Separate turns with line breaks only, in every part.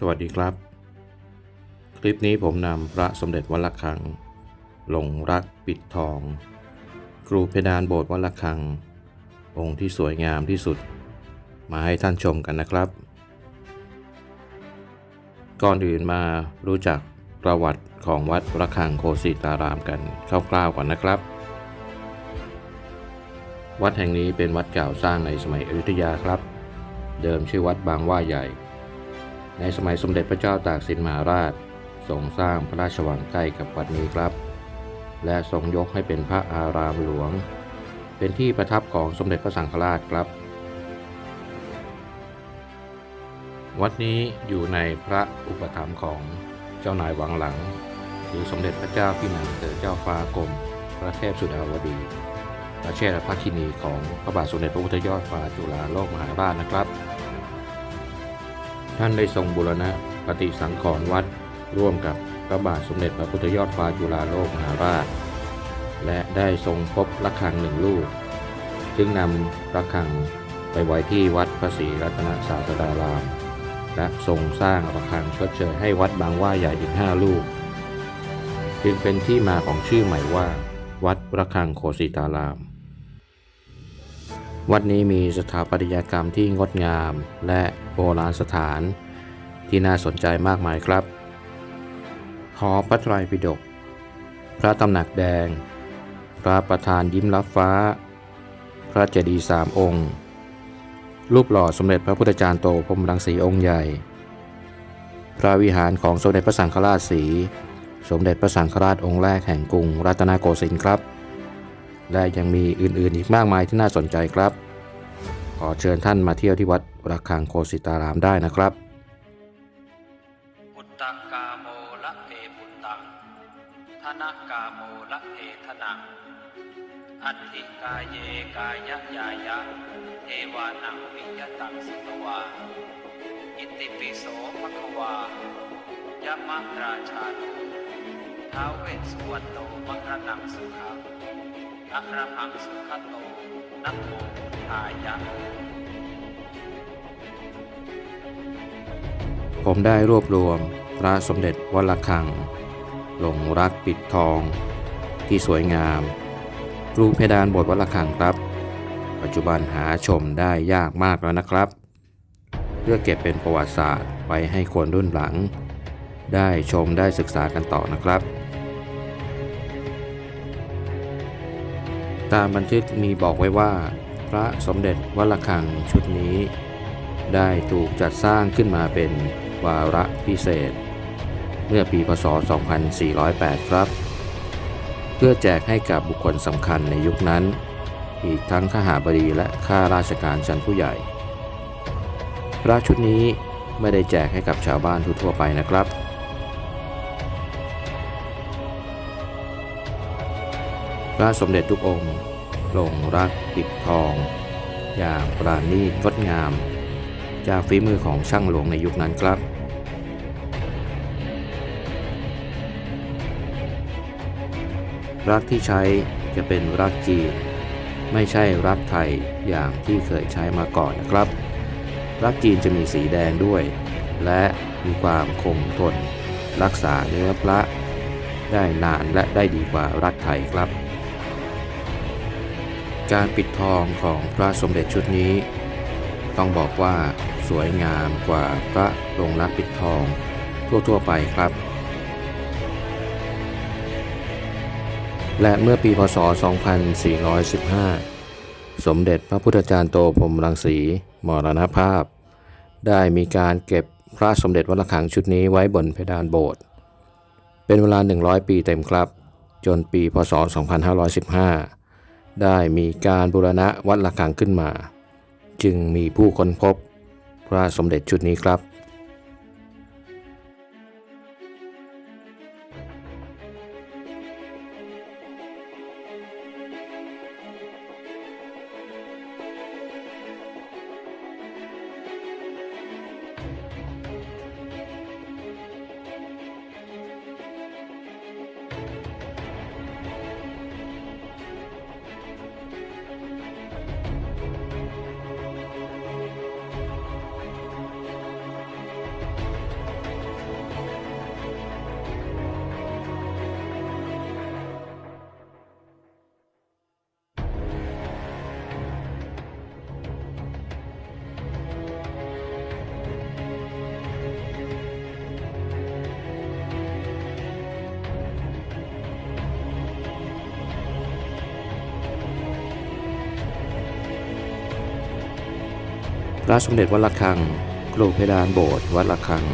สวัสดีครับ คลิปนี้ผมนำพระสมเด็จวัดระฆัง หลงรักปิดทอง ครูเพดานโบสถ์วัดระฆัง องค์ที่สวยงามที่สุด มาให้ท่านชมกันนะครับ ก่อนอื่นมารู้จักประวัติของวัดระฆังโคสิตารามกันคร่าวๆก่อนนะครับ วัดแห่งนี้เป็นวัดเก่าสร้างในสมัยอยุธยาครับ เดิมชื่อวัดบางว่าใหญ่ ในสมัยสมเด็จพระเจ้าตากสินมหาราชทรงสร้างพระราชวังใกล้กับวัดนี้ครับ และทรงยกให้เป็นพระอารามหลวง เป็นที่ประทับของสมเด็จพระสังฆราชครับ วัดนี้อยู่ในพระอุปถัมภ์ของเจ้านายวังหลัง คือสมเด็จพระเจ้าพี่นางเธอเจ้าฟ้ากรมพระเทพสุดาวดีพระเชษฐพระคินีของพระบาทสมเด็จพระพุทธยอดฟ้าจุฬาโลกมหาราชนะครับ ท่านได้ทรงบูรณะปฏิสังขรณ์วัด ร่วมกับพระบาทสมเด็จพระพุทธยอดฟ้าจุฬาโลกมหาราช และได้ทรงพบระฆังหนึ่งลูก จึงนำระฆังไปไว้ที่วัดพระศรีรัตนศาสดาราม และทรงสร้างระฆังชดเชยให้วัดบางว่าใหญ่อีกห้าลูก จึงเป็นที่มาของชื่อใหม่ว่า วัดระฆังโคสิตาราม วัดนี้มีสถาปัตยกรรมที่งดงามและ โบราณสถานที่น่าสนใจมากมายครับ หอพระไตรปิฎก พระตำหนักแดง พระประธานยิ้มรับฟ้า พระเจดีย์สามองค์ รูปหล่อสมเด็จพระพุทธจารย์โตพรมรังสีองค์ใหญ่ พระวิหารของสมเด็จพระสังฆราชสี สมเด็จพระสังฆราชองค์แรกแห่งกรุงรัตนโกสินทร์ครับ และยังมีอื่นๆอีกมากมายที่น่าสนใจครับ ขอเชิญท่านมาเที่ยวที่วัด ระฆังโคสิตารามได้นะครับ
ปุตตกาโมละเพปุตตังธนกาโมละเพธนัง อัตถิกายเยกายะยายะเทวานังวิยตังสุตวา อิติปิโสภควายะมะราชาโนท้าเวสุวรรณโตมะระนังสุขังอะระหังสุขโตนะโมทายะ
ผมได้รวบรวมพระสมเด็จวัดระฆัง หลงรักปิดทอง ที่สวยงาม รูปเพดานบสถ์วัดระฆังครับ ปัจจุบันหาชมได้ยากมากแล้วนะครับ เพื่อเก็บเป็นประวัติศาสตร์ไว้ให้คนรุ่นหลัง ได้ชมได้ศึกษากันต่อนะครับ ตามบันทึกมีบอกไว้ว่า พระสมเด็จวัดระฆังชุดนี้ ได้ถูกจัดสร้างขึ้นมาเป็น วาระพิเศษ เมื่อปีพศ 2408 ครับ เพื่อแจกให้กับบุคคลสำคัญในยุคนั้น อีกทั้งข้าหาบดีและข้าราชการชั้นผู้ใหญ่ พระชุดนี้ไม่ได้แจกให้กับชาวบ้านทั่วไปนะครับพระสมเด็จทุกองค์ลงรักปิดทอง อย่างปราณีตงดงาม จากฝีมือของช่างหลวงในยุคนั้นครับ รักที่ใช้จะเป็นรักจีน ไม่ใช่รักไทยอย่างที่เคยใช้มาก่อนนะครับ รักจีนจะมีสีแดงด้วย และมีความคงทน รักษาเนื้อพระได้นานและได้ดีกว่ารักไทยครับ การปิดทองของพระสมเด็จชุดนี้ ต้องบอกว่าสวยงามกว่าพระลงรักปิดทองทั่วๆไปครับ และเมื่อปีพศ 2415 สมเด็จพระพุทธจารย์โตพรมรังสีมรณภาพ ได้มีการเก็บพระสมเด็จวัดระฆังชุดนี้ไว้บนเพดานโบสถ์เป็นเวลา 100 ปีเต็มครับ จนปีพศ 2515 ได้มีการบูรณะวัดระฆังขึ้นมา จึงมีผู้ค้นพบพระสมเด็จชุดนี้ครับ พระสมเด็จวัดระฆังกรูเพดานโบสถ์วัดระฆัง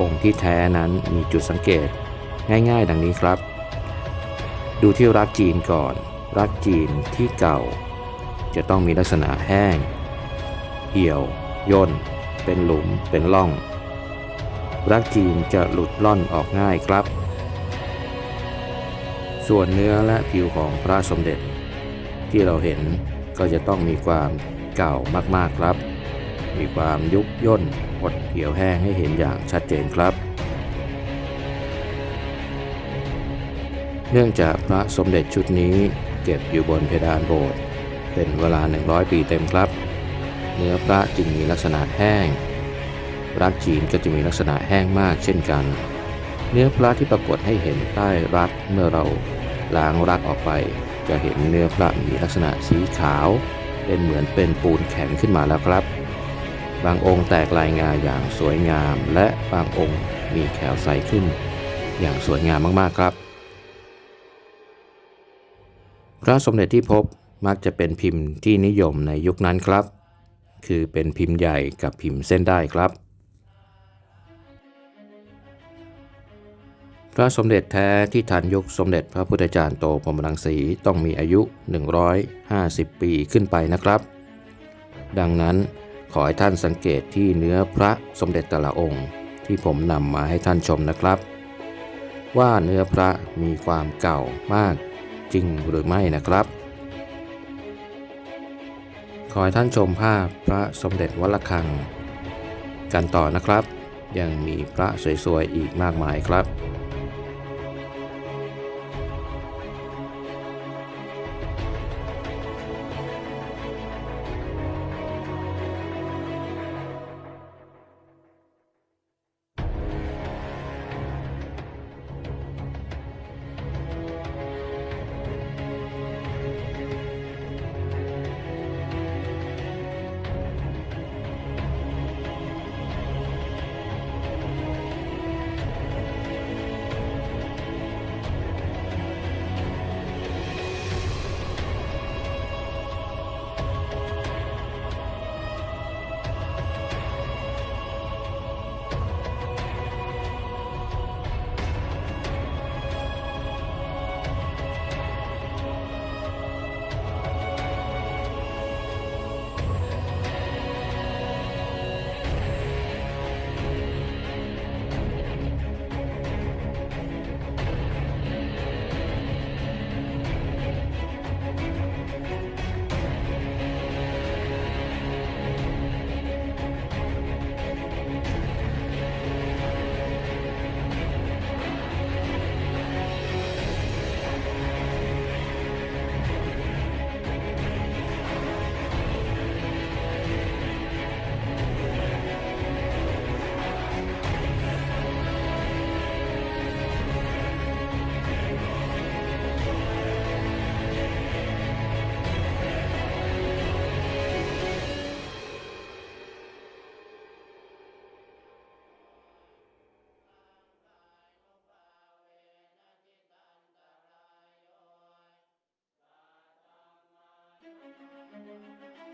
องค์ที่แท้นั้นมีจุดสังเกตง่ายๆ ดังนี้ครับ ดูที่รักจีนก่อน รักจีนที่เก่า จะต้องมีลักษณะแห้ง เหี่ยว ย่น เป็นหลุมเป็นร่อง รักจีนจะหลุดล่อนออกง่ายครับ ส่วนเนื้อและผิวของพระสมเด็จ ที่เราเห็นก็จะต้องมีความเก่ามากๆครับ มีความยุบย่นหดเหี่ยวแห้งให้เห็นอย่างชัดเจนครับ เนื่องจากพระสมเด็จชุดนี้เก็บอยู่บนเพดานโบสถ์เป็นเวลา 100 ปีเต็มครับ เนื้อพระจึงมีลักษณะแห้งรักจีนก็จะมีลักษณะแห้งมากเช่นกัน เนื้อพระที่ปรากฏให้เห็นใต้รักเมื่อเราล้างรักออกไป จะเห็นเนื้อพระมีลักษณะสีขาว เป็นเหมือนเป็นปูนแข็งขึ้นมาแล้วครับ บางองค์แตกลายงาอย่างสวยงาม และบางองค์มีแขวใสขึ้น อย่างสวยงามมากๆครับ พระสมเด็จที่พบมักจะเป็นพิมพ์ที่นิยมในยุคนั้นครับ คือเป็นพิมพ์ใหญ่กับพิมพ์เส้นได้ครับ พระสมเด็จแท้ที่ทันยุคสมเด็จพระพุทธจารย์โตพรมรังสีต้องมีอายุ 150 ปีขึ้นไปนะครับ ดังนั้น ขอให้ท่านสังเกตที่เนื้อพระสมเด็จแต่ละองค์ที่ผมนำมาให้ท่านชมนะครับ ว่าเนื้อพระมีความเก่ามากจริงหรือไม่นะครับ ขอให้ท่านชมภาพพระสมเด็จวัดระฆัง กันต่อนะครับ ยังมีพระสวยๆอีกมากมายครับ
Thank you.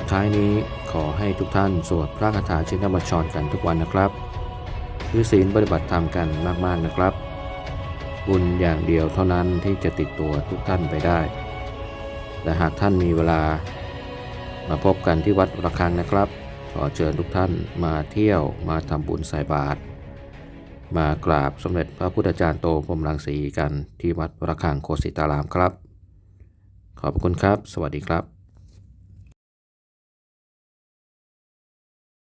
สุดท้ายนี้ขอให้ทุกท่านสวดพระคาถาชินบัญชรกันทุกวันนะครับถือศีลปฏิบัติธรรมกันมากๆนะครับ บุญอย่างเดียวเท่านั้นที่จะติดตัวทุกท่านไปได้และหากท่านมีเวลา มาพบกันที่วัดระฆังนะครับ ขอเชิญทุกท่านมาเที่ยวมาทำบุญใส่บาตรมากราบสมเด็จพระพุทธจารย์โตพรมรังสีกันที่วัดระฆังโคสิตารามครับ ขอบคุณครับ สวัสดีครับ